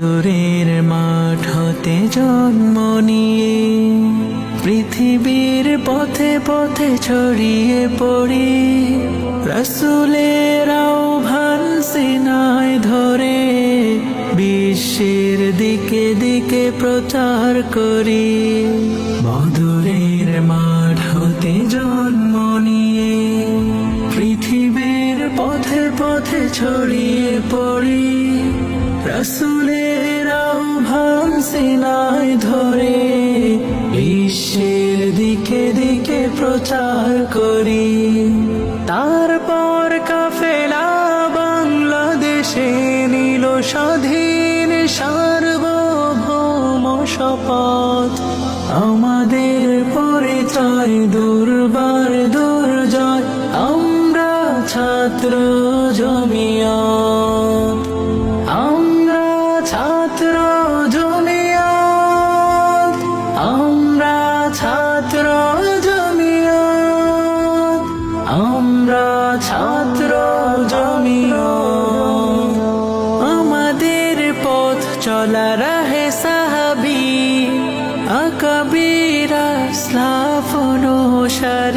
মধুরের মাঠ হতে জন্ম নিয়ে, পৃথিবীর পথে পথে ছড়িয়ে পড়ি। রসুলের আহ্বান সিনায় ধরে, বিশ্বের দিকে দিকে প্রচার করি। মধুরের মাঠ হতে জন্ম নিয়ে, পৃথিবীর পথে পথে ছড়িয়ে পড়ি। আহ্বান সিনায় ধরে বিশ্বের দিকে দিকে প্রচার করি। তারপর কাফেলা বাংলাদেশে নিল স্বাধীন সার্বভৌম শপথ। আমাদের পরিচয় দুর্বার দুর্জয়, আমরা ছাত্র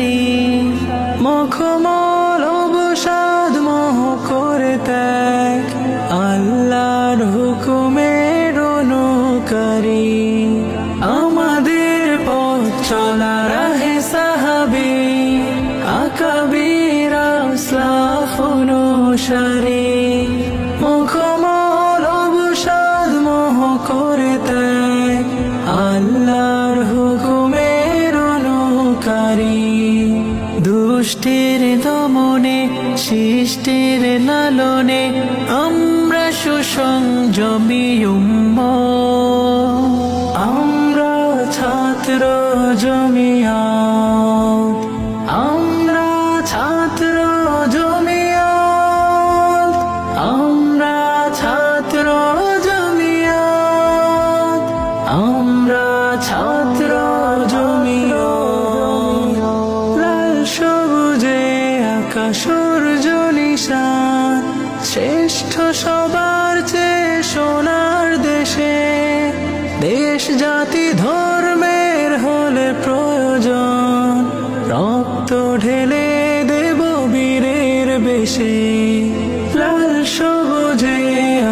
স্লাফনুসারি মখমল অবসাদ মহ করে ত্যাগ, আল্লাহর হুকুমের অনুকারী আমাদের পথ চলা রাহে সাহাবি, আকাবিরা স্লাফনুসারি দুষ্টের দমনে সৃষ্টির লালনে আমরা সুসংযমী। আমরা ছাত্র জমিয়াত আকাশ সূর্য নিশান, শ্রেষ্ঠ সবার চেয়ে সোনার দেশে। দেশ জাতি ধর্মের হলে প্রয়োজন, রক্ত ঢেলে দেব বীরের বেশে। লাল সবুজে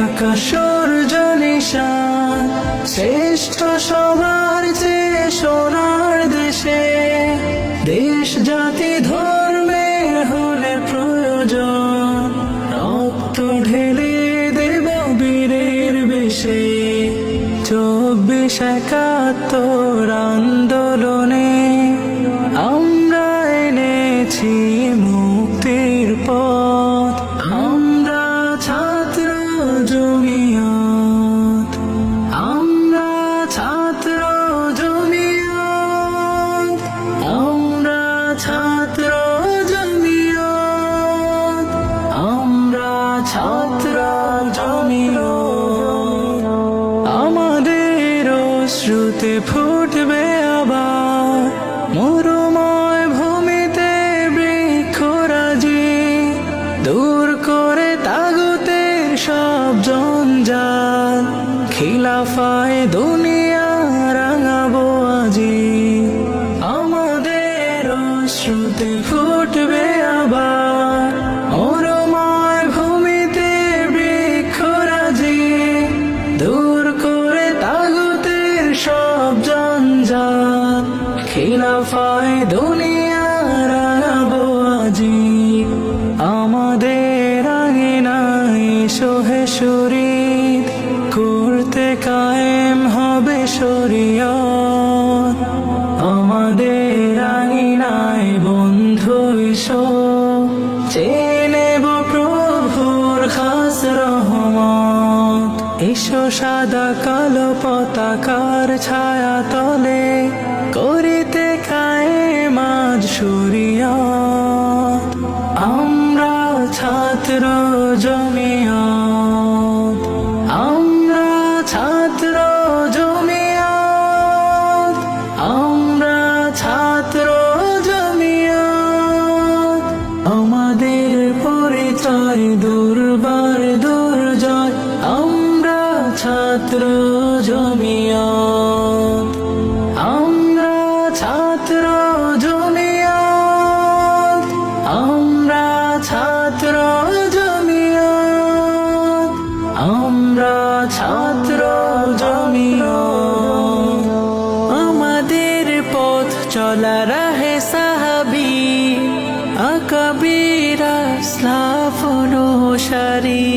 আকাশ সূর্য নিশান চব্বিশ খিলাফায় দুনিয়া রাঙাবো আজি। আমাদের শ্রুতে রহমত। এসো সাদা কালো পতাকার ছায়া তলে করিতে কায়ে মাঝ সরিয়া আমরা ছাত্র জমিয়ত আমরা ছাত্র জমিয়ত আমরা ছাত্র জমিয়ত। আমাদের পথ চলা রাহে সাহাবি আকাবিরা স্লাফ অনুসারী